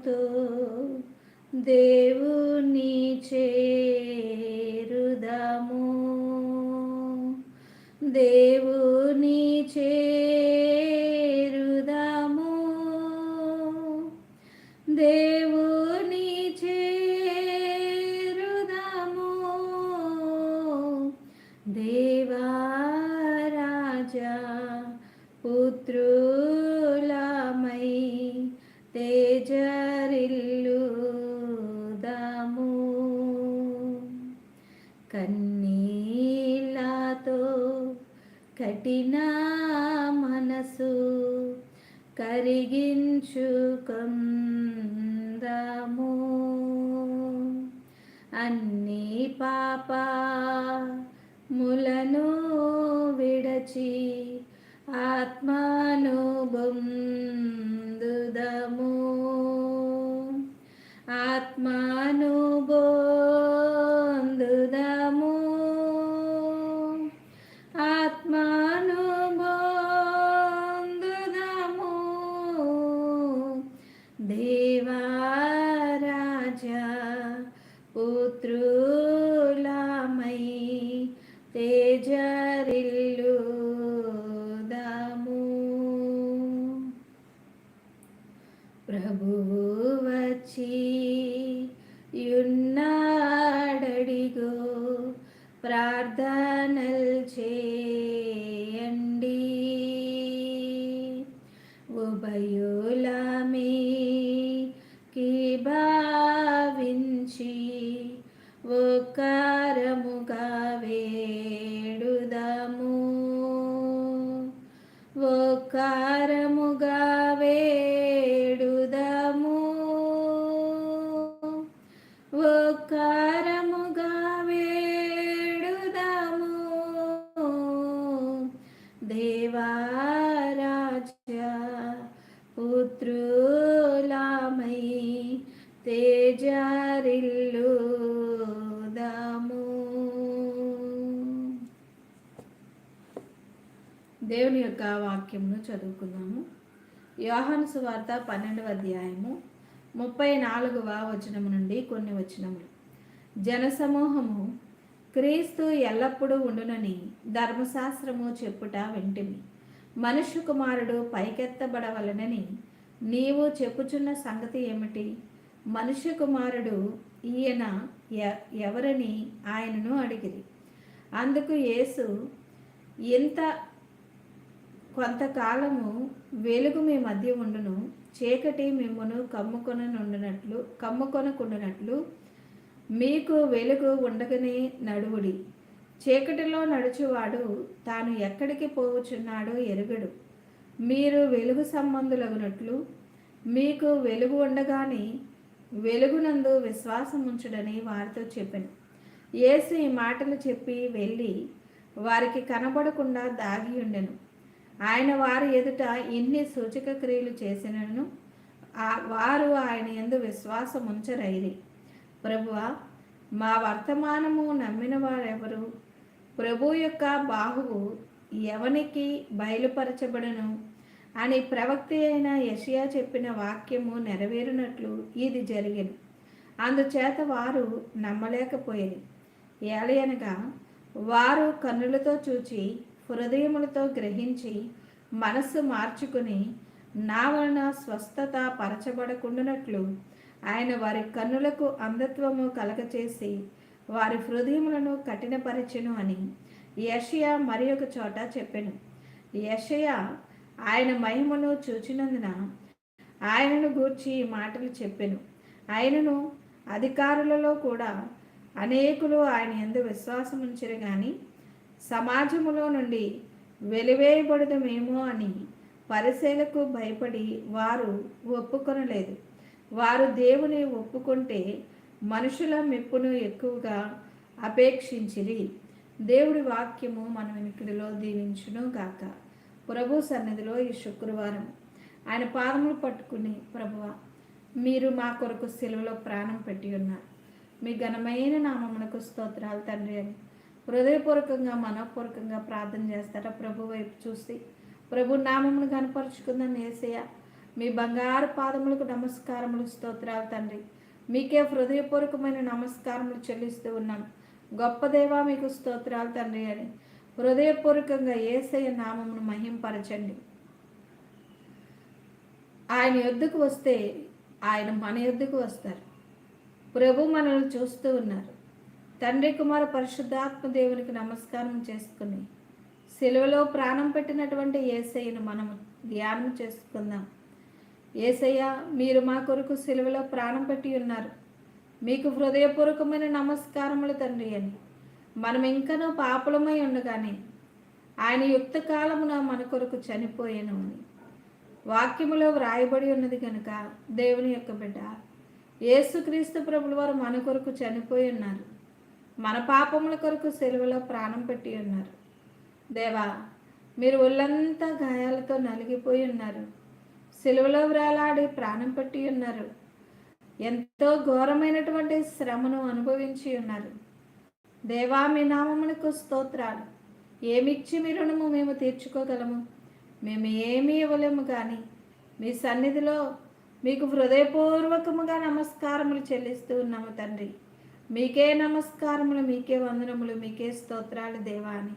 హృదయముతో దేవుని కఠిన మనసు కరిగించుకుందాము అన్ని పాపములను విడచి ఆత్మను బొందుదము ఆత్మను బో ప్రభువు వచ్చి యున్నాడడిగో ప్రార్థనలు చేయండి. ఉభయులమే కి భావించి ఒక దేవుని యొక్క వాక్యమును చదువుకుందాము. యోహాను సువార్త పన్నెండవ అధ్యాయము ముప్పై నాలుగవ వచనము నుండి కొన్ని వచనములు. జనసమూహము క్రీస్తు ఎల్లప్పుడూ ఉండునని ధర్మశాస్త్రము చెప్పుట వింటిమి. మనుష్య కుమారుడు పైకెత్తబడవలనని నీవు చెప్పుచున్న సంగతి ఏమిటి? మనుష్య కుమారుడు ఈయన ఎవరని ఆయనను అడిగిరి. అందుకు యేసు ఇంత కొంతకాలము వెలుగు మీ మధ్య ఉండును చీకటి మిమ్మను కమ్ముకొననుండునట్లు కమ్ముకొనకుండునట్లు మీకు వెలుగు ఉండగనే నడువుడి. చీకటిలో నడుచువాడు తాను ఎక్కడికి పోవుచున్నాడో ఎరుగడు. మీరు వెలుగు సంబంధులగునట్లు మీకు వెలుగు ఉండగానే వెలుగునందు విశ్వాసం ఉంచుడని వారితో చెప్పాను. యేసు ఈ మాటలు చెప్పి వెళ్ళి వారికి కనబడకుండా దాగి ఉండెను. ఆయన వారి ఎదుట ఇన్ని సూచక క్రియలు చేసినను వారు ఆయన ఎందు విశ్వాసం ఉంచరైరి. ప్రభువా మా వర్తమానము నమ్మిన వారెవరు? ప్రభు యొక్క బాహువు ఎవనికి బయలుపరచబడను? అని ప్రవక్త అయిన యషియా చెప్పిన వాక్యము నెరవేరునట్లు ఇది జరిగింది అందుచేత వారు నమ్మలేకపోయేది ఏలయనగా వారు కన్నులతో చూచి హృదయములతో గ్రహించి మనస్సు మార్చుకుని నా వలన స్వస్థత పరచబడకుండానట్లు ఆయన వారి కన్నులకు అంధత్వము కలగచేసి వారి హృదయములను కఠినపరచెను అని యషయా మరి ఒక చోట చెప్పెను. యషయా ఆయన మహిమను చూచినందున ఆయనను గూర్చి ఈ మాటలు చెప్పెను. ఆయనను అధికారులలో కూడా అనేకులు ఆయన ఎందు విశ్వాసం ఉంచరు కానీ సమాజములో నుండి వెలివేయబడదమేమో అని పరిశీలకు భయపడి వారు ఒప్పుకొనలేదు. వారు దేవుని ఒప్పుకుంటే మనుషుల మెప్పును ఎక్కువగా అపేక్షించిరి. దేవుడి వాక్యము మన వెనుకడిలో దీవించును గాక. ప్రభు సన్నిధిలో ఈ శుక్రవారం ఆయన పాదములు పట్టుకుని ప్రభువ మీరు మా కొరకు సెలవులో ప్రాణం పెట్టి ఉన్నారు. మీ ఘనమైన నామమునకు స్తోత్రాలు తండ్రి అని. హృదయపూర్వకంగా మనపూర్వకంగా ప్రార్థన చేస్తారా ప్రభు వైపు చూసి ప్రభు నామమును కనపరుచుకుందని ఏసయ్య. మీ బంగారు పాదములకు నమస్కారములు స్తోత్రాలు తండ్రి. మీకే హృదయపూర్వకమైన నమస్కారములు చెల్లిస్తూ ఉన్నాం. గొప్ప దేవా మీకు స్తోత్రాలు తండ్రి అని. హృదయపూర్వకంగా ఏసయ్య నామమును మహింపరచండి. ఆయన యుద్ధకు వస్తే ఆయన మన యుద్ధకు వస్తారు. ప్రభు మనల్ని చూస్తూ ఉన్నారు. తండ్రి కుమార పరిశుద్ధాత్మ దేవునికి నమస్కారం చేసుకుని సెలవులో ప్రాణం పెట్టినటువంటి ఏసయ్యను మనం ధ్యానం చేసుకుందాం. ఏసయ్య మీరు మా కొరకు సెలవులో ప్రాణం పెట్టి ఉన్నారు. మీకు హృదయపూర్వకమైన నమస్కారములు తండ్రి అని. మనం ఇంకనూ పాపులమై ఉండగానే ఆయన యుక్త కాలమున మన కొరకు చనిపోయాను అని. వాక్యములో వ్రాయబడి ఉన్నది కనుక దేవుని యొక్క బిడ్డ యేసుక్రీస్తు ప్రభుల వారు మన కొరకు చనిపోయి ఉన్నారు. మన పాపముల కొరకు సెలవులో ప్రాణం పెట్టి ఉన్నారు. దేవా మీరు ఒళ్ళంతా గాయాలతో నలిగిపోయి ఉన్నారు. సెలవులో వ్రేలాడి ప్రాణం పెట్టి ఉన్నారు. ఎంతో ఘోరమైనటువంటి శ్రమను అనుభవించి ఉన్నారు. దేవా మీ నామమునకు స్తోత్రాలు. ఏమిచ్చి మీ రుణము మేము తీర్చుకోగలము? మేము ఏమీ ఇవ్వలేము కానీ మీ సన్నిధిలో మీకు హృదయపూర్వకముగా నమస్కారములు చెల్లిస్తూ ఉన్నాము తండ్రి. మీకే నమస్కారములు మీకే వందనములు మీకే స్తోత్రాలు దేవా అని.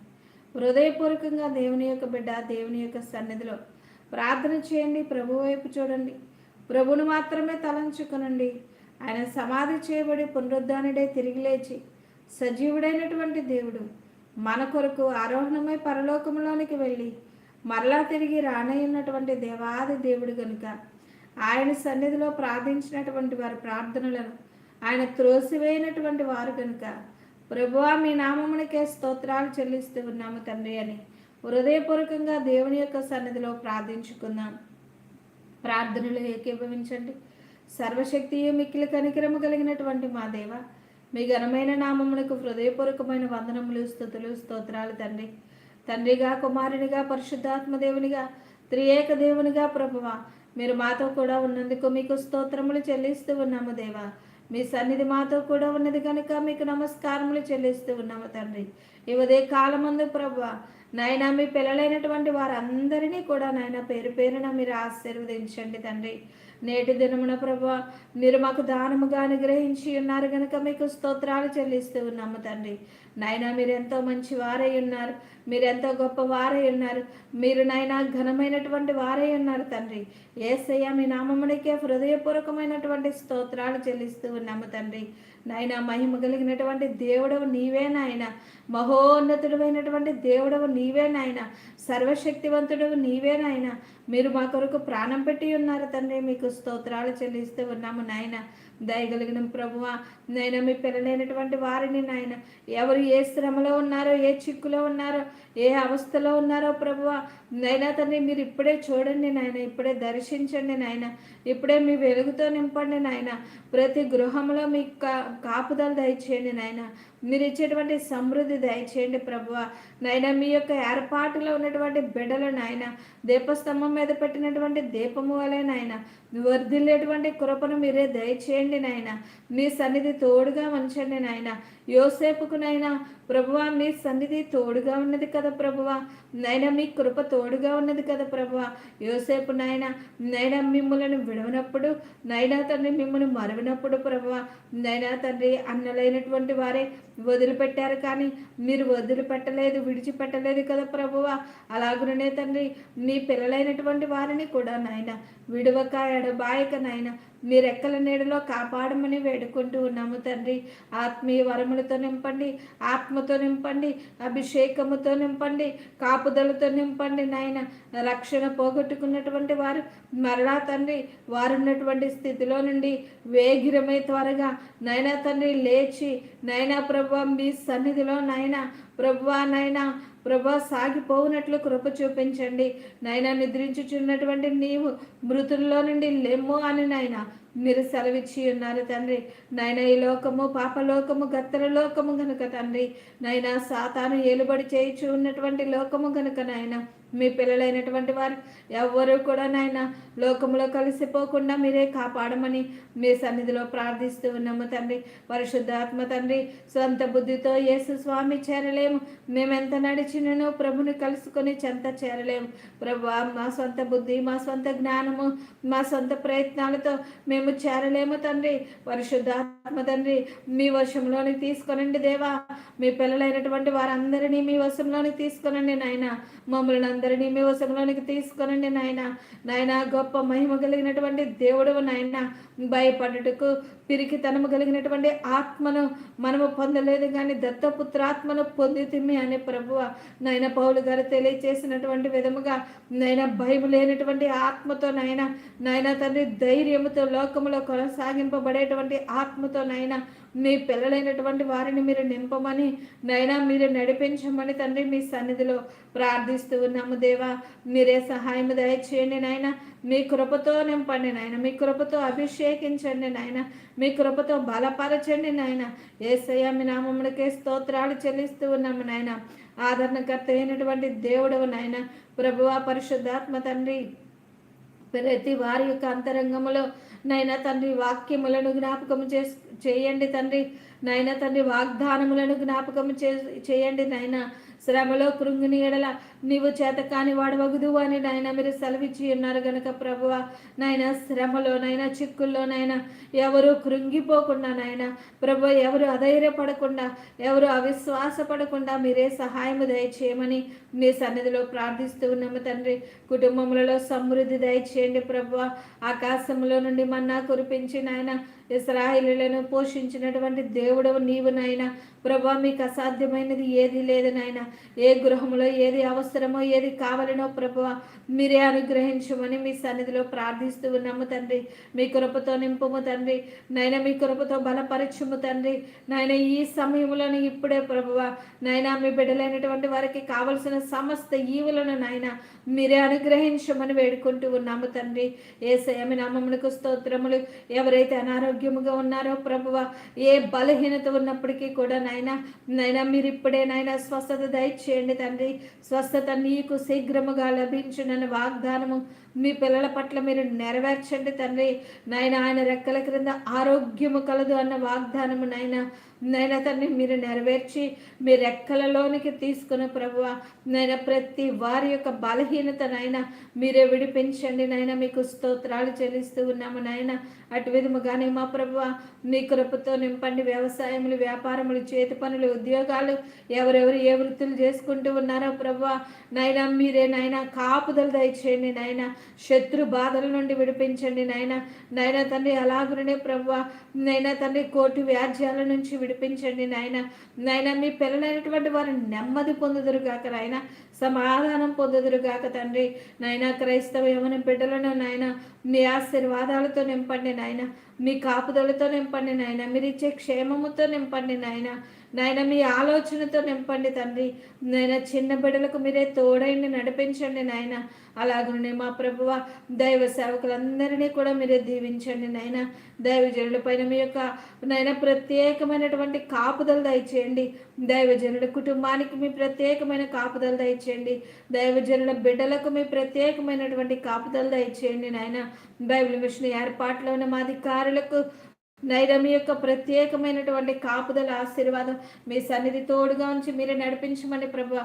హృదయపూర్వకంగా దేవుని యొక్క బిడ్డ దేవుని యొక్క సన్నిధిలో ప్రార్థన చేయండి ప్రభు వైపు చూడండి. ప్రభును మాత్రమే తలంచుకునండి. ఆయన సమాధి చేయబడి పునరుద్ధానుడే తిరిగి లేచి సజీవుడైనటువంటి దేవుడు మన కొరకు ఆరోహణమై పరలోకంలోనికి వెళ్ళి మరలా తిరిగి రానయ్యున్నటువంటి దేవాది దేవుడు కనుక ఆయన సన్నిధిలో ప్రార్థించినటువంటి వారి ప్రార్థనలను ఆయన త్రోసివేయనటువంటి వారు కనుక ప్రభువా మీ నామమునికే స్తోత్రాలు చెల్లిస్తూ ఉన్నాము తండ్రి అని హృదయపూర్వకంగా దేవుని యొక్క సన్నిధిలో ప్రార్థించుకుందాం. ప్రార్థనలు ఏకీభవించండి. సర్వశక్తి మిక్కిలి కనికరము కలిగినటువంటి మా దేవ మీ ఘనమైన నామములకు హృదయపూర్వకమైన వందనములు స్థుతులు స్తోత్రాలు తండ్రి. తండ్రిగా కుమారునిగా పరిశుద్ధాత్మ దేవునిగా త్రియేక దేవునిగా ప్రభువ మీరు మాతో కూడా ఉన్నందుకు మీకు స్తోత్రములు చెల్లిస్తూ ఉన్నాము దేవా. మీ సన్నిధి మాతో కూడా ఉన్నది కనుక మీకు నమస్కారములు చెల్లిస్తూ ఉన్నాము తండ్రి. ఈ ఉదయ కాలమందు ప్రభా నాయన మీ పిల్లలైనటువంటి వారందరినీ కూడా నాయన పేరు పేరున మీరు ఆశీర్వదించండి తండ్రి. నేటి దినమున ప్రభా మీరు మాకు దానముగా అనుగ్రహించి ఉన్నారు కనుక మీకు స్తోత్రాలు చెల్లిస్తూ ఉన్నాము తండ్రి. నాయన మీరు ఎంతో మంచి వారై ఉన్నారు. మీరు ఎంతో గొప్ప వారై ఉన్నారు. మీరు నాయన ఘనమైనటువంటి వారై ఉన్నారు తండ్రి. ఏసయ్య మీ నామమునికే హృదయపూర్వకమైనటువంటి స్తోత్రాలు చెల్లిస్తూ ఉన్నాము తండ్రి. నాయన మహిమ కలిగినటువంటి దేవుడవు నీవే నాయన. మహోన్నతుడమైనటువంటి దేవుడవు నీవే నాయన. సర్వశక్తివంతుడవు నీవే నాయన. మీరు మా కొరకు ప్రాణం పెట్టి ఉన్నారు తండ్రి. మీకు స్తోత్రాలు చెల్లిస్తూ ఉన్నాము నాయన. దయగలిగిన ప్రభువ నాయన మీ పిల్లలైనటువంటి వారిని నాయన ఎవరు ఏ శ్రమలో ఉన్నారో ఏ చిక్కులో ఉన్నారో ఏ అవస్థలో ఉన్నారో ప్రభువ నైనా తండ్రి మీరు ఇప్పుడే చూడండి నాయన ఇప్పుడే దర్శించండి నాయన ఇప్పుడే మీ వెలుగుతో నింపండి నాయన ప్రతి గృహంలో మీ కా కాపుదలు దయచేయండి నాయన మీరు ఇచ్చేటువంటి సమృద్ధి దయచేయండి ప్రభువ. నాయన మీ యొక్క ఏర్పాటులో ఉన్నటువంటి బిడ్డలు నాయన దీపస్తంభం మీద పెట్టినటువంటి దీపము వలె నాయన వర్ధిల్లేటువంటి కృపను మీరే దయచేయండి నాయన. మీ సన్నిధి తోడుగా ఉంచండి నాయన. యోసేపుకు నాయన ప్రభువా మీ సన్నిధి తోడుగా ఉన్నది కదా ప్రభువా. నైనా మీ కృప తోడుగా ఉన్నది కదా ప్రభువ. యోసేపు నాయన నైనా మిమ్మల్ని విడవనప్పుడు నైనా తండ్రి మిమ్మల్ని మరవినప్పుడు ప్రభువ నైనా తండ్రి అన్నలైనటువంటి వారే వదిలిపెట్టారు కానీ మీరు వదిలిపెట్టలేదు విడిచిపెట్టలేదు కదా ప్రభువ. అలాగుననే తండ్రి మీ పిల్లలైనటువంటి వారిని కూడా నాయన విడవక ఎడబాయక నాయన మీ రెక్కల నీడలో కాపాడమని వేడుకుంటూ ఉన్నాము తండ్రి. ఆత్మీయ వరములతో నింపండి ఆత్మతో నింపండి అభిషేకముతో నింపండి కాపుదలతో నింపండి నాయన. రక్షణ పోగొట్టుకున్నటువంటి వారు మరలా తండ్రి వారున్నటువంటి స్థితిలో నుండి వేగిరమై త్వరగా నైనా తండ్రి లేచి నైనా ప్రభు మీ సన్నిధిలో నైనా ప్రభువా నైనా ప్రభా సాగిపోవునట్లు కృప చూపించండి. నైనా నిద్రించుచున్నటువంటి నీవు మృతుల్లో నుండి లెమ్ము అని నాయన. మీరు సెలవిచ్చి ఉన్నారు తండ్రి. నాయన ఈ లోకము పాపలోకము గత్తర లోకము గనుక తండ్రి. నాయన సాతాను ఏలుబడి చేయించు ఉన్నటువంటి లోకము గనుక నాయన. మీ పిల్లలైనటువంటి వారు ఎవ్వరూ కూడా నాయన లోకంలో కలిసిపోకుండా మీరే కాపాడమని మీ సన్నిధిలో ప్రార్థిస్తూ ఉన్నాము తండ్రి. పరిశుద్ధాత్మ తండ్రి సొంత బుద్ధితో యేసు స్వామి చేరలేము. మేమెంత నడిచినను ప్రభుని కలుసుకొని చెంత చేరలేము. ప్రభు మా సొంత బుద్ధి మా సొంత జ్ఞానం జ్ఞానము మా సొంత ప్రయత్నాలతో మేము చేరలేము తండ్రి. పరిశుద్ధాత్మ తండ్రి మీ వశంలోని తీసుకొనండి దేవా. మీ పిల్లలైనటువంటి వారందరినీ మీ వశంలోనికి తీసుకొనండి నాయన. మమ్మల్ని అందరినీ మీ వశంలోనికి తీసుకొనండి నాయన. నాయన గొప్ప మహిమ కలిగినటువంటి దేవుడు నాయన. భయపడుటకు పిరికితనము కలిగినటువంటి ఆత్మను మనము పొందలేదు కానీ దత్తపుత్రాత్మను పొందితిమి అనే ప్రభువ నాయన పౌలు గారు తెలియచేసినటువంటి విధముగా నైనా భయం లేనటువంటి ఆత్మతో నాయన నాయన తండ్రి ధైర్యముతో లోకములో కొనసాగింపబడేటువంటి ఆత్మతో నాయన మీ పిల్లలైనటువంటి వారిని మీరు నింపమని నైనా మీరు నడిపించమని తండ్రి మీ సన్నిధిలో ప్రార్థిస్తూ ఉన్నాము దేవా. మీరే సహాయం దయచేయండి నాయన. మీ కృపతో నింపండి నాయన. మీ కృపతో అభిషేకించండి నాయన. మీ కృపతో బలపరచండి నాయన. ఏసయ్య మీ నామములకే స్తోత్రాలు చెల్లిస్తూ ఉన్నాము నాయన. ఆదరణకర్త అయినటువంటి దేవుడవు నాయన. ప్రభువా పరిశుద్ధాత్మ తండ్రి. ప్రతి వారి యొక్క అంతరంగములో నైనా తండ్రి వాక్యములను జ్ఞాపకం చే చేయండి తండ్రి. నైనా తండ్రి వాగ్దానములను జ్ఞాపకం చే చేయండి నైనా. శ్రమలో కృంగిని ఎడల నీవు చేత కాని వాడవగదు అని నాయన మీరు సెలవిచ్చి ఉన్నారు గనక ప్రభువ. నాయన శ్రమలోనైనా చిక్కుల్లోనైనా ఎవరు కృంగిపోకుండా నాయన ప్రభు ఎవరు అధైర్యపడకుండా ఎవరు అవిశ్వాసపడకుండా మీరే సహాయము దయచేయమని మీ సన్నిధిలో ప్రార్థిస్తూ ఉన్నాము తండ్రి. కుటుంబములలో సమృద్ధి దయచేయండి ప్రభు ఆకాశంలో నుండి మన్నా కురిపించి నాయన ఇస్రాయిలను పోషించినటువంటి దేవుడు నీవు నాయన. ప్రభా మీకు అసాధ్యమైనది ఏది లేదు నాయన. ఏ గృహంలో ఏది అవసరమో ఏది కావాలనో ప్రభా మీరే అనుగ్రహించమని మీ సన్నిధిలో ప్రార్థిస్తూ ఉన్నాము తండ్రి. మీ కృపతో నింపుము తండ్రి. నాయన మీ కృపతో బలపరచము తండ్రి. నాయన ఈ సమయంలోని ఇప్పుడే ప్రభువ నాయన మీ బిడ్డలైనటువంటి వారికి కావలసిన సమస్త ఈవులను నాయన మీరే అనుగ్రహించమని వేడుకుంటూ ఉన్నాము తండ్రి. ఏ సయమి నామములకు స్తోత్రములు. ఎవరైతే అనారోగ్యముగా ఉన్నారో ప్రభువ ఏ బలహీనత ఉన్నప్పటికీ కూడా నాయన నైనా మీరు ఇప్పుడే నాయన స్వస్థత దయచేయండి తండ్రి. స్వస్థత నీకు శీఘ్రముగా లభించునన్న వాగ్దానము మీ పిల్లల పట్ల మీరు నెరవేర్చండి తండ్రి. నాయన ఆయన రెక్కల క్రింద ఆరోగ్యము కలదు అన్న వాగ్దానము నాయన. నైనా అతన్ని మీరు నెరవేర్చి మీ రెక్కలలోనికి తీసుకున్న ప్రభువ నైనా ప్రతి వారి యొక్క బలహీనత నాయన మీరే విడిపించండి. నాయన మీకు స్తోత్రాలు చెల్లిస్తూ ఉన్నాము నాయన అటు విధముగానే మా ప్రభువ మీ కృపతో నింపండి. వ్యవసాయములు వ్యాపారములు చేతి పనులు ఉద్యోగాలు ఎవరెవరు ఏ వృత్తులు చేసుకుంటూ ఉన్నారో ప్రభువ నైనా మీరే నాయన కాపుదలు దయచేయండి. నాయన శత్రు బాధల నుండి విడిపించండి. నాయన నాయన తండ్రి అలాగునే ప్రభువ నైనా తండ్రి కోర్టు వ్యాజ్యాల నుంచి విడి విడిపించండి నాయన. నాయన మీ పిల్లలైనటువంటి వారు నెమ్మది పొందుదురు కాక నాయన. సమాధానం పొందుదురు కాక తండ్రి. నాయన క్రైస్తవ యమన బిడ్డలను నాయన మీ ఆశీర్వాదాలతో నింపండి నాయన. మీ కాపుదలతో నింపండి నాయన. మీరు ఇచ్చే క్షేమముతో నింపండి నాయన. నాయన మీ ఆలోచనతో నింపండి తండ్రి. నాయన చిన్న బిడ్డలకు మీరే తోడైండి నడిపించండి నాయన. అలాగనే మా ప్రభువ దైవ సేవకులందరినీ కూడా మీరే దీవించండి నాయన. దైవజనుల పైన మీ యొక్క నాయన ప్రత్యేకమైనటువంటి కాపుదల దయచేయండి. దైవజనుల కుటుంబానికి మీ ప్రత్యేకమైన కాపుదల దయచేయండి. దైవజనుల బిడ్డలకు మీ ప్రత్యేకమైనటువంటి కాపుదల దయచేయండి నాయన. బైబిల్ మిషన్ ఏర్పాట్లో ఉన్న మా అధికారులకు నైనా మీ యొక్క ప్రత్యేకమైనటువంటి కాపుదల ఆశీర్వాదం మీ సన్నిధి తోడుగా ఉంచి మీరు నడిపించమని ప్రభు.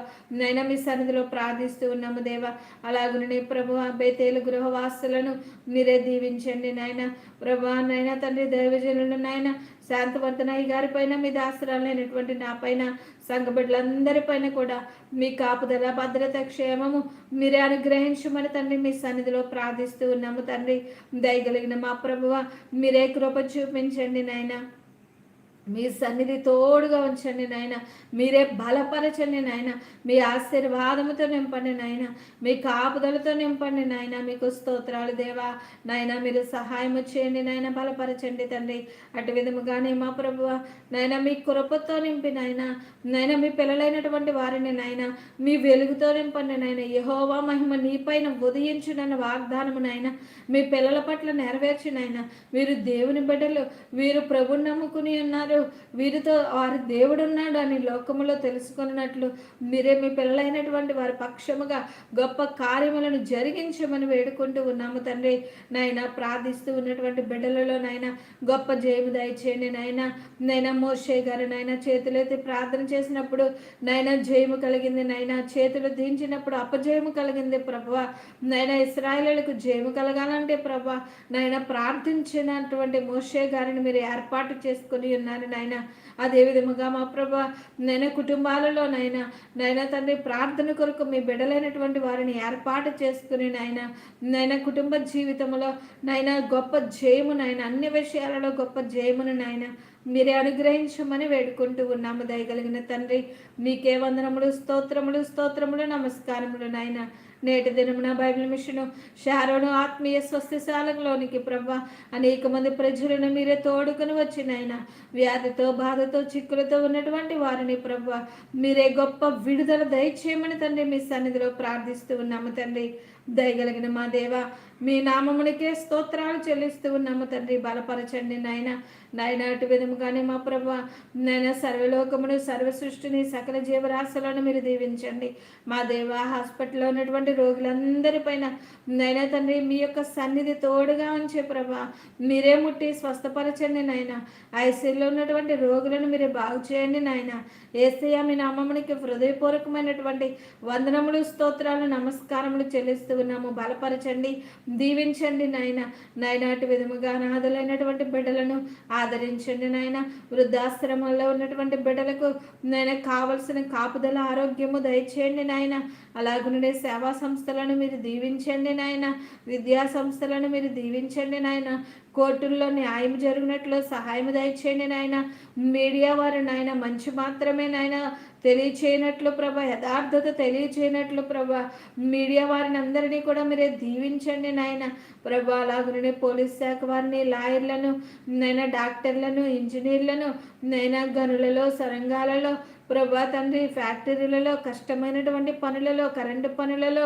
నైనా మీ సన్నిధిలో ప్రార్థిస్తూ ఉన్నాము దేవ. అలాగునే ప్రభు బేతేలు గృహవాసులను మీరే దీవించండి నాయన. ప్రభు నైనా తండ్రి దైవజనులు నాయన శాంతవర్ధనాయి గారి పైన మీ దాసరాలైనటువంటి నా పైన సంఘ బిడ్డలందరిపైన కూడా మీ కాపుదల భద్రత క్షేమము మీరే అనుగ్రహించమని తండ్రి మీ సన్నిధిలో ప్రార్థిస్తూ ఉన్నాము తండ్రి. దయగలిగిన మా ప్రభువ మీరే కృప చూపించండి నాయన. మీ సన్నిధి తోడుగా ఉంచండి నాయన. మీరే బలపరచండి నాయన. మీ ఆశీర్వాదముతో నింపండి నాయన. మీ కాపుదలతో నింపండి నాయన. మీకు స్తోత్రాలు దేవా. నాయన మీరు సహాయం చేయండి నాయన. బలపరచండి తండ్రి. అటు విధముగానే మా ప్రభు నాయన మీ కృపతో నింపి నాయన. నాయన మీ పిల్లలైనటువంటి వారిని నాయన మీ వెలుగుతో నింపండి నాయన. యహోవా మహిమ నీపైన ఉదయించునన్న వాగ్దానము నాయన. మీ పిల్లల పట్ల నెరవేర్చి నాయన. వీరు దేవుని బిడ్డలు. వీరు ప్రభుని నమ్ముకుని ఉన్నారు. వీరితో వారి దేవుడు ఉన్నాడు అని లోకములో తెలుసుకున్నట్లు మీరే మీ పిల్లలైనటువంటి వారి పక్షముగా గొప్ప కార్యములను జరిగించమని వేడుకుంటూ ఉన్నాము తండ్రి. నాయన ప్రార్థిస్తూ ఉన్నటువంటి బిడ్డలలో నాయన గొప్ప జయము దయచేయండి నాయన. నైనా మోషే గారు నాయన చేతులైతే ప్రార్థన చేసినప్పుడు నాయన జయము కలిగింది నాయన. చేతులు దించినప్పుడు అపజయము కలిగింది ప్రభు నాయన ఇస్రాయలకు జయము కలగాలంటే ప్రభా నాయన ప్రార్థించినటువంటి మోషే గారిని మీరు ఏర్పాటు చేసుకుని ఉన్నారు. నాయన అదే విధముగా మా ప్రభా నేను కుటుంబాలలో నాయన నాయన తండ్రి ప్రార్థన కొరకు మీ బిడ్డలైనటువంటి వారిని ఏర్పాటు చేసుకుని నాయన నాయన కుటుంబ జీవితంలో నాయన గొప్ప జయము నాయన అన్ని విషయాలలో గొప్ప జయమును నాయన మీరే అనుగ్రహించమని వేడుకుంటూ ఉన్నాము. దయగలిగిన తండ్రి మీకే వందనములు స్తోత్రములు స్తోత్రములు నమస్కారములు నాయన. నేటి దినమున బైబిల్ మిషను షారోను ఆత్మీయ స్వస్థశాలలోనికి ప్రభ అనేక మంది ప్రజలను మీరే తోడుకుని వచ్చినాయన. వ్యాధితో బాధతో చిక్కులతో ఉన్నటువంటి వారిని ప్రభ మీరే గొప్ప విడుదల దయచేయమని తండ్రి మీ సన్నిధిలో ప్రార్థిస్తూ ఉన్నాము తండ్రి. దయగలిగిన మా దేవ మీ నామమునికే స్తోత్రాలు చెల్లిస్తూ ఉన్నాము తండ్రి. బలపరచండి నాయన. నాయన అటు విధముగానే మా ప్రభ నాయన సర్వలోకమును సర్వ సృష్టిని సకల జీవరాశులను మీరు దీవించండి. మా దేవ హాస్పిటల్లో ఉన్నటువంటి రోగులందరిపైన నాయన తండ్రి మీ యొక్క సన్నిధి తోడుగా ఉంచే ప్రభ మీరే ముట్టి స్వస్థపరచండి నాయన. ఐసీలో ఉన్నటువంటి రోగులను మీరే బాగు చేయండి నాయన. ఏసయ్య మీ నామమునికి హృదయపూర్వకమైనటువంటి వందనములు స్తోత్రాలు నమస్కారములు చెల్లిస్తూ ఉన్నాము. బలపరచండి. దీవించండి నాయన. నైనాటి విధముగా అనాథలైనటువంటి బిడ్డలను ఆదరించండి నాయన. వృద్ధాశ్రమంలో ఉన్నటువంటి బిడ్డలకు నేను కావలసిన కాపుదల ఆరోగ్యము దయచేయండి నాయన. అలాగనే సేవా సంస్థలను మీరు దీవించండి నాయన. విద్యా సంస్థలను మీరు దీవించండి నాయన. కోర్టుల్లో న్యాయం జరిగినట్లు సహాయం దయచేయండి నాయన. మీడియా వారు నాయన మంచి మాత్రమే నాయన తెలియచేయనట్లు ప్రభ యథార్థత తెలియచేయనట్లు ప్రభ మీడియా వారిని అందరినీ కూడా మీరే దీవించండి నాయన. ప్రభ అలాగనే పోలీస్ శాఖ వారిని లాయర్లను నైనా డాక్టర్లను ఇంజనీర్లను నైనా గనులలో సరంగాలలో ప్రభా తండ్రి ఫ్యాక్టరీలలో కష్టమైనటువంటి పనులలో కరెంటు పనులలో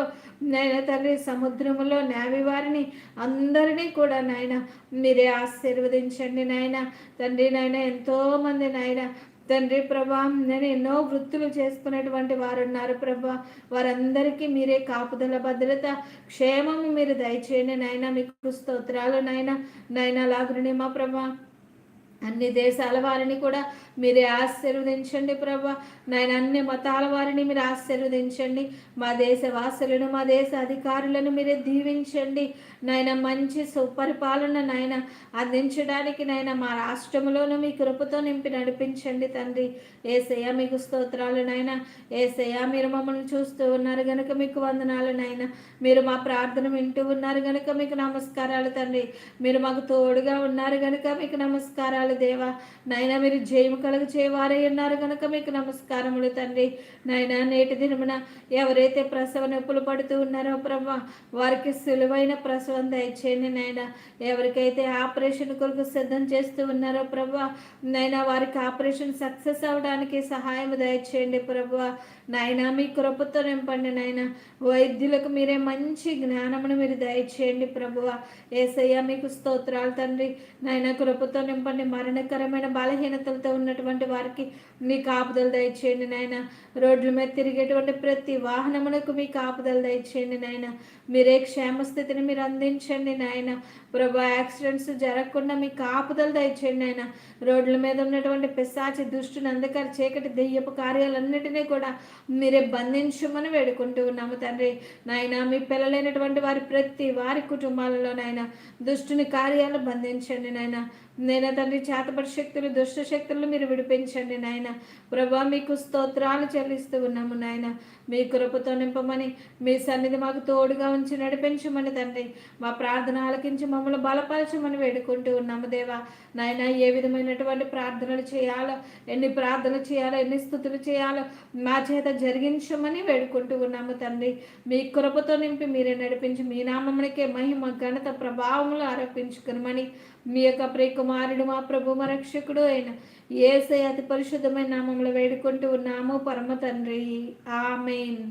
నాయన తండ్రి సముద్రములో నావి వారిని అందరినీ కూడా నాయన మీరే ఆశీర్వదించండి నాయన. తండ్రి నాయన ఎంతోమంది నాయన తండ్రి ప్రభా నేను ఎన్నో వృత్తులు చేసుకునేటువంటి వారు ఉన్నారు ప్రభా. వారందరికీ మీరే కాపుదల భద్రత క్షేమం మీరు దయచేయండి నాయన. మీకు స్తోత్రాలు నాయన. నాయన లాగునే మా ప్రభా అన్ని దేశాల వారిని కూడా మీరే ఆశీర్వదించండి ప్రభా. నాయన అన్ని మతాల వారిని మీరు ఆశీర్వదించండి. మా దేశవాసులను మా దేశ అధికారులను మీరే దీవించండి. నాయన మంచి సుపరిపాలన నాయన అందించడానికి నాయన మా రాష్ట్రంలోనూ మీ కృపతో నింపి నడిపించండి తండ్రి. ఏసయ్య మీకు స్తోత్రాలు నాయన. ఏసయ్య మీరు మమ్మల్ని చూస్తూ ఉన్నారు గనుక మీకు వందనాలు నాయన. మీరు మా ప్రార్థన వింటూ ఉన్నారు గనుక మీకు నమస్కారాలు తండ్రి. మీరు మాకు తోడుగా ఉన్నారు గనుక మీకు నమస్కారాలు దేవా. నాయన మీరు జయము కలుగు చేయవారే ఉన్నారు కనుక మీకు నమస్కారములు తండ్రి. నాయన నేటి దినమున ఎవరైతే ప్రసవ నొప్పులు పడుతూ ఉన్నారో ప్రభా వారికి సులువైన ప్రసవం దయచేయండి నాయన. ఎవరికైతే ఆపరేషన్ కొరకు సిద్ధం చేస్తూ ఉన్నారో ప్రభా నాయన వారికి ఆపరేషన్ సక్సెస్ అవడానికి సహాయం దయచేయండి ప్రభా. నాయన మీ కృపతో నింపండి నాయన. వైద్యులకు మీరే మంచి జ్ఞానమును మీరు దయచేయండి ప్రభువ ఏసయ్య మీకు స్తోత్రాలు తండ్రి. నాయన కృపతో నింపండి. మరణకరమైన బలహీనతలతో ఉన్న ఉన్నటువంటి వారికి మీ కాపుదలు దయచేయండి నాయన. రోడ్ల మీద తిరిగేటువంటి ప్రతి వాహనములకు మీ కాపుదలు దయచేయండి నాయన. మీరే క్షేమస్థితిని మీరు అందించండి నాయన. ప్రభా యాక్సిడెంట్స్ జరగకుండా మీ కాపుదలు దయచేయండి నాయన. రోడ్ల మీద ఉన్నటువంటి పిశాచి దుష్టుని అంధకార చీకటి దెయ్యపు కార్యాలన్నిటినీ కూడా మీరే బంధించమని వేడుకుంటూ ఉన్నాము తండ్రి. నాయన మీ పిల్లలైనటువంటి వారి ప్రతి వారి కుటుంబాలలో నాయన దుష్టుని కార్యాలు బంధించండి నాయన. నేను తండ్రి? చేతపడి శక్తులు దుష్ట శక్తులను మీరు విడిపించండి నాయన. ప్రభా మీకు స్తోత్రాలు చెల్లిస్తూ ఉన్నాము నాయన. మీ కృపతో నింపమని మీ సన్నిధి మాకు తోడుగా ఉంచి నడిపించమని తండ్రి. మా ప్రార్థన ఆలకించి మమ్మల్ని బలపరచమని వేడుకుంటూ ఉన్నాము దేవా. నాయన ఏ విధమైనటువంటి ప్రార్థనలు చేయాలో ఎన్ని ప్రార్థనలు చేయాలో ఎన్ని స్థుతులు చేయాలో మా చేత జరిగించమని వేడుకుంటూ ఉన్నాము తండ్రి. మీ కృపతో నింపి మీరే నడిపించి మీ నామమునికే మహిమ ఘనత ప్రభావములు ఆరోపించుకునమని మీ యొక్క ప్రియకుమారుడు మా ప్రభు మా రక్షకుడు అయిన ఏసై అతి పరిశుద్ధమైన నామంలో వేడుకుంటూ ఉన్నాము. పరమ తండ్రి ఆమెన్.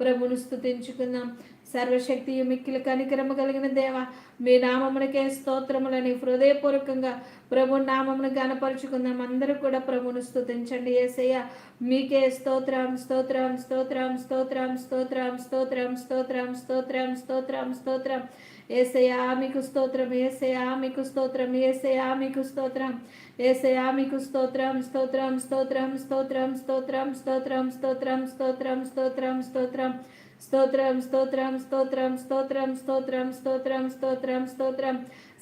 ప్రభును స్థుతించుకుందాం సర్వశక్తి మిక్కిలి కనికరము కలిగిన దేవ మీ నామమునకే స్తోత్రములని హృదయపూర్వకంగా ప్రభు నామమును గనపరుచుకుందాం అందరూ కూడా ప్రభును స్థుతించండి ఏసయ్య మీకే స్తోత్రం స్తోత్రం స్తోత్రం స్తోత్రం స్తోత్రం స్తోత్రం స్తోత్రం స్తోత్రం స్తోత్రం స్తోత్రం. ఏసయా మీకు స్తోత్రం ఏసయా మీకు స్తోత్రం ఏసయా మీకు స్తోత్రం ఏసయా మీకు స్తోత్రం స్తోత్రం స్తోత్రం స్తోత్రం స్తోత్రం స్తోత్రం స్తోత్రం స్తోత్రం స్తోత్రం స్తోత్రం స్తోత్రం స్తోత్రం స్తోత్రం స్తోత్రం స్తోత్రం స్తోత్రం స్తోత్రం స్తోత్రం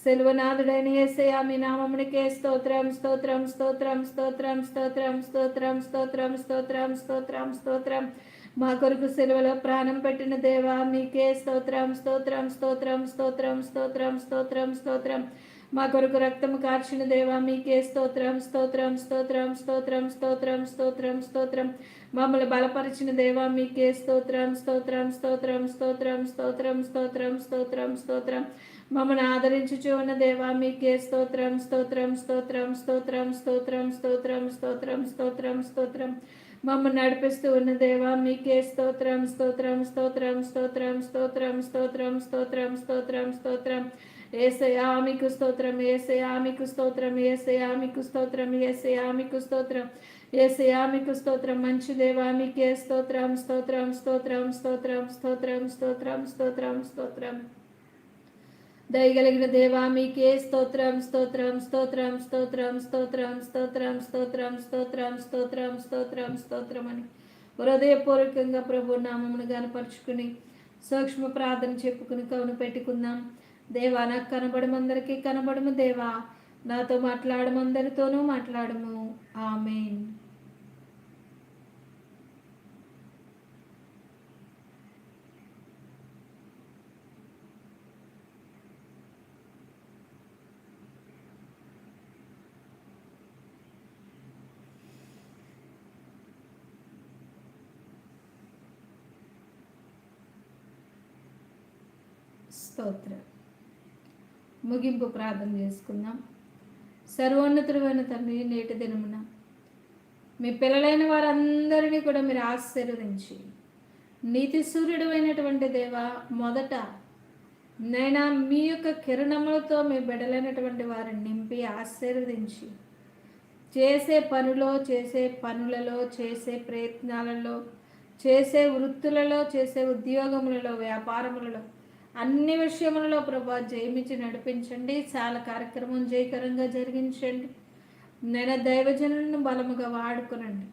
సెల్వనాథుడైన ఏసయా మీ నామమునికే స్తోత్రం స్తోత్రం స్తోత్రం స్తోత్రం స్తోత్రం స్తోత్రం స్తోత్రం స్తోత్రం స్తోత్రం స్తోత్రం మా కొరకు సెలవులో ప్రాణం పెట్టిన దేవా మీకే స్తోత్రం స్తోత్రం స్తోత్రం స్తోత్రం స్తోత్రం స్తోత్రం స్తోత్రం మా కొరకు రక్తం కార్చిన దేవా మీకే స్తోత్రం స్తోత్రం స్తోత్రం స్తోత్రం స్తోత్రం స్తోత్రం స్తోత్రం మమ్మల్ని బలపరిచిన దేవా మీకే స్తోత్రం స్తోత్రం స్తోత్రం స్తోత్రం స్తోత్రం స్తోత్రం స్తోత్రం స్తోత్రం మమ్మల్ని ఆదరించుచు ఉన్న దేవా మీకే స్తోత్రం స్తోత్రం స్తోత్రం స్తోత్రం స్తోత్రం స్తోత్రం స్తోత్రం స్తోత్రం స్తోత్రం మమ్మల్ని నడిపిస్తూ ఉన్న దేవా మీకే స్తోత్రం స్తోత్రం స్తోత్రం స్తోత్రం స్తోత్రం స్తోత్రం స్తోత్రం స్తోత్రం స్తోత్రం ఏసయా మీకు స్తోత్రం ఏసయా మీకు స్తోత్రం ఏసయా మీకు స్తోత్రం ఏసయా మీకు స్తోత్రం ఏసయా మీకు స్తోత్రం మంచి దేవా మీకే స్తోత్రం స్తోత్రం స్తోత్రం స్తోత్రం స్తోత్రం స్తోత్రం స్తోత్రం స్తోత్రం దయగలిగిన దేవా మీకే స్తోత్రం స్తోత్రం స్తోత్రం స్తోత్రం స్తోత్రం స్తోత్రం స్తోత్రం స్తోత్రం స్తోత్రం స్తోత్రం స్తోత్రం అని హృదయపూర్వకంగా ప్రభు నామమును గనపరుచుకుని సూక్ష్మ ప్రార్థన చెప్పుకుని కవును పెట్టుకుందాం దేవా నాకు కనబడమందరికీ కనబడము దేవా నాతో మాట్లాడమందరితోనూ మాట్లాడము ఆమెన్ స్తోత్ర. ముగింపు ప్రార్థన చేసుకుందాం. సర్వోన్నతుడమైన తండ్రి నేటి దినమున మీ పిల్లలైన వారందరినీ కూడా మీరు ఆశీర్వదించి నీతి సూర్యుడు అయినటువంటి దేవ మొదట నైనా మీ యొక్క కిరణములతో మీ బిడలైనటువంటి వారిని నింపి ఆశీర్వదించి చేసే పనిలో చేసే పనులలో చేసే ప్రయత్నాలలో చేసే వృత్తులలో చేసే ఉద్యోగములలో వ్యాపారములలో అన్ని విషయములలో ప్రభా జయమిచ్చి నడిపించండి. చాలా కార్యక్రమం జయకరంగా జరిగించండి. నేను దైవజనులను బలముగా వాడుకునండి.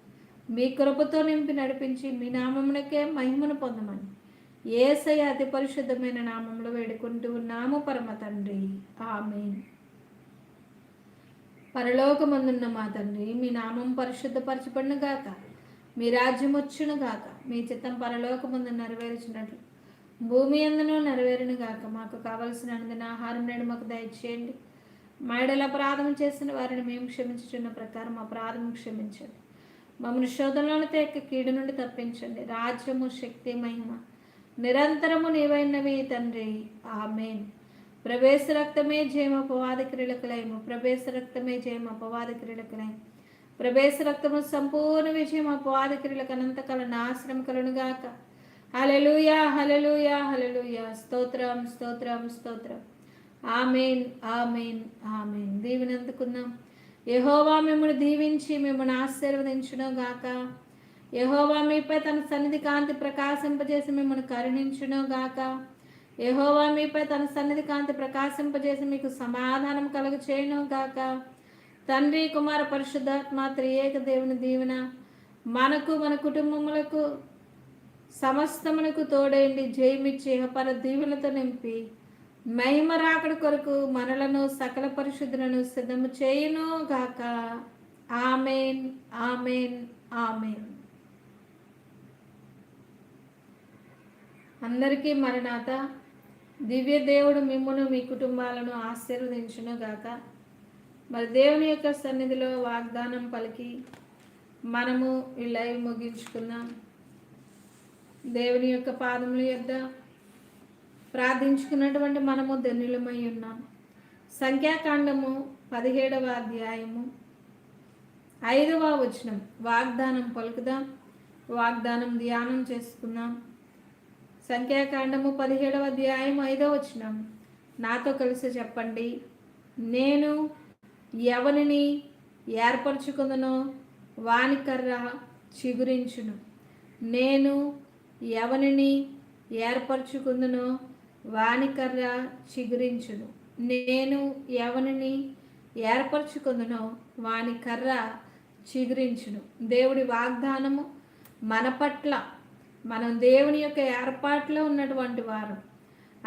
మీ కృపతో నింపి నడిపించి మీ నామమునకే మహిమను పొందమని ఏసై అతి పరిశుద్ధమైన నామంలో వేడుకుంటూ ఉన్నాము. పరమ తండ్రి. ఆమె పరలోకమందున్న మా తండ్రి మీ నామం పరిశుద్ధపరచబడిన గాక. మీ రాజ్యం వచ్చిన గాక. మీ చిత్తం పరలోకమందు నెరవేర్చినట్లు. భూమి ఎందును నెరవేరును గాక. మాకు కావలసిన అందిన ఆహారం నేడు మాకు దయచేయండి. మా ఎడల అపరాధం చేసిన వారిని మేము క్షమించుచున్న ప్రకారం అపరాధం క్షమించండి. మమ్మల్ని శోధనలను తెక్క కీడు నుండి తప్పించండి. రాజ్యము శక్తి మహిమ నిరంతరము నీవైనవి తండ్రి. ఆమెన్. ప్రవేశ రక్తమే జయమ అపవాద క్రీడకులైము ప్రవేశ రక్తమే జయమ అపవాద క్రీడకులైము ప్రవేశ రక్తము సంపూర్ణ విజయం అపవాద క్రీడలకు అనంతకాల నాశనం కలునుగాక హలలుయా హలలుయా హలలుయా స్తోత్రం స్తోత్రం స్తోత్రం. Amen amen amen. దీవినందుకున్నాం. యహోవా మిమ్మల్ని దీవించి మిమ్మల్ని ఆశీర్వదించును గాక. యహోవా మీపై తన సన్నిధి కాంతి ప్రకాశింపజేసి మిమ్మల్ని కరుణించును గాక. యహోవా మీపై తన సన్నిధి కాంతి ప్రకాశింపజేసి మీకు సమాధానం కలుగు చేయను గాక. తండ్రి కుమార పరిశుద్ధాత్మ త్రియేక దేవుని దీవెన. మనకు మన కుటుంబములకు సమస్తమునకు తోడైండి జయమిచ్చి పర దీవులతో నింపి మహిమ రాకడ కొరకు మనలను సకల పరిశుద్ధులను సిద్ధము చేయును గాక. Amen amen amen. అందరికీ మరణాత. దివ్య దేవుడు మిమ్మును మీ కుటుంబాలను ఆశీర్వదించును గాక. మరి దేవుని యొక్క సన్నిధిలో వాగ్దానం పలికి మనము ఈ లైవ్ ముగించుకున్నాం దేవుని యొక్క పాదముల యొద్ద ప్రార్థించుకున్నటువంటి మనము ధన్యులమై ఉన్నాం. సంఖ్యాకాండము పదిహేడవ అధ్యాయము ఐదవ వచనం. వాగ్దానం పలుకుదాం. వాగ్దానం ధ్యానం చేసుకుందాం. సంఖ్యాకాండము పదిహేడవ అధ్యాయం ఐదవ వచనం. నాతో కలిసి చెప్పండి. నేను ఎవరిని ఏర్పరచుకుందనో వానికర్ర చిగురించును. నేను ఎవరిని ఏర్పరచుకుందునో వాని కర్ర చిగురించును. నేను ఎవరిని ఏర్పరచుకుందునో వాని కర్ర చిగురించును. దేవుడి వాగ్దానము మన పట్ల మనం దేవుని యొక్క ఏర్పాట్లో ఉన్నటువంటి వారు.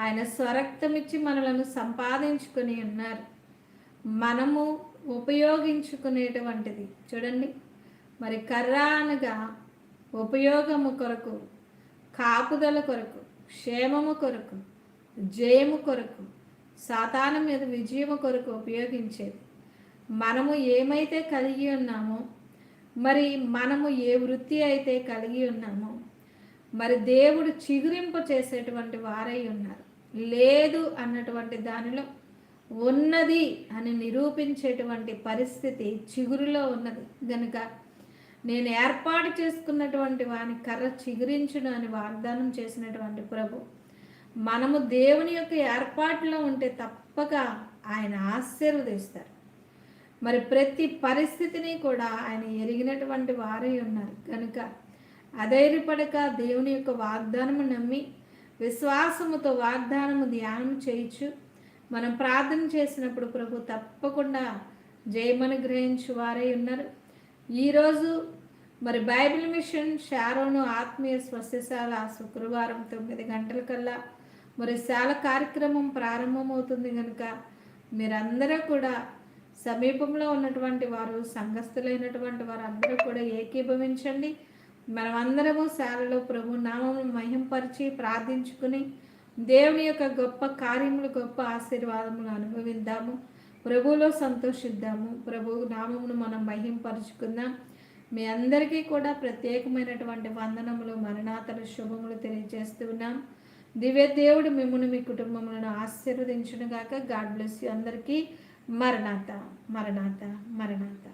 ఆయన స్వరక్తమిచ్చి మనలను సంపాదించుకొని ఉన్నారు. మనము ఉపయోగించుకునేటువంటిది. చూడండి. మరి కర్ర అనగా ఉపయోగము కొరకు కాపుదల కొరకు క్షేమము కొరకు జయము కొరకు సాతాన మీద విజయము కొరకు ఉపయోగించేది. మనము ఏమైతే కలిగి ఉన్నామో మరి మనము ఏ వృత్తి అయితే కలిగి ఉన్నామో మరి దేవుడు చిగురింపు చేసేటువంటి వారై ఉన్నారు. లేదు అన్నటువంటి దానిలో ఉన్నది అని నిరూపించేటువంటి పరిస్థితి చిగురులో ఉన్నది. గనుక నేను ఏర్పాటు చేసుకున్నటువంటి వాని కర్ర చిగురించును అని వాగ్దానం చేసినటువంటి ప్రభు మనము దేవుని యొక్క ఏర్పాటులో ఉంటే తప్పక ఆయన ఆశీర్వదిస్తారు. మరి ప్రతి పరిస్థితిని కూడా ఆయన ఎరిగినటువంటి వారై ఉన్నారు. కనుక అధైర్యపడక దేవుని యొక్క వాగ్దానము నమ్మి విశ్వాసముతో వాగ్దానము ధ్యానం చేయొచ్చు మనం ప్రార్థన చేసినప్పుడు ప్రభు తప్పకుండా జయమను గ్రహించు వారై ఉన్నారు. ఈరోజు మరి బైబిల్ మిషన్ షారోను ఆత్మీయ స్వస్యశాల శుక్రవారం తొమ్మిది గంటలకల్లా మరి శాల కార్యక్రమం ప్రారంభమవుతుంది కనుక మీరందరూ కూడా సమీపంలో ఉన్నటువంటి వారు సంఘస్థులైనటువంటి వారు అందరూ కూడా ఏకీభవించండి. మనమందరము శాలలో ప్రభు నామం మహింపరిచి ప్రార్థించుకుని దేవుని యొక్క గొప్ప కార్యములు గొప్ప ఆశీర్వాదములు అనుభవిద్దాము. ప్రభువులో సంతోషిద్దాము. ప్రభు నామమును మనం మహింపరుచుకుందాం. మీ అందరికీ కూడా ప్రత్యేకమైనటువంటి వందనములు మరణాతల శుభములు తెలియజేస్తున్నాం దివ్య దేవుడు మిమ్మల్ని మీ కుటుంబములను ఆశీర్వదించునుగాక. గాడ్ బ్లెస్ యూ అందరికీ. మరణాత మరణాత మరణాత.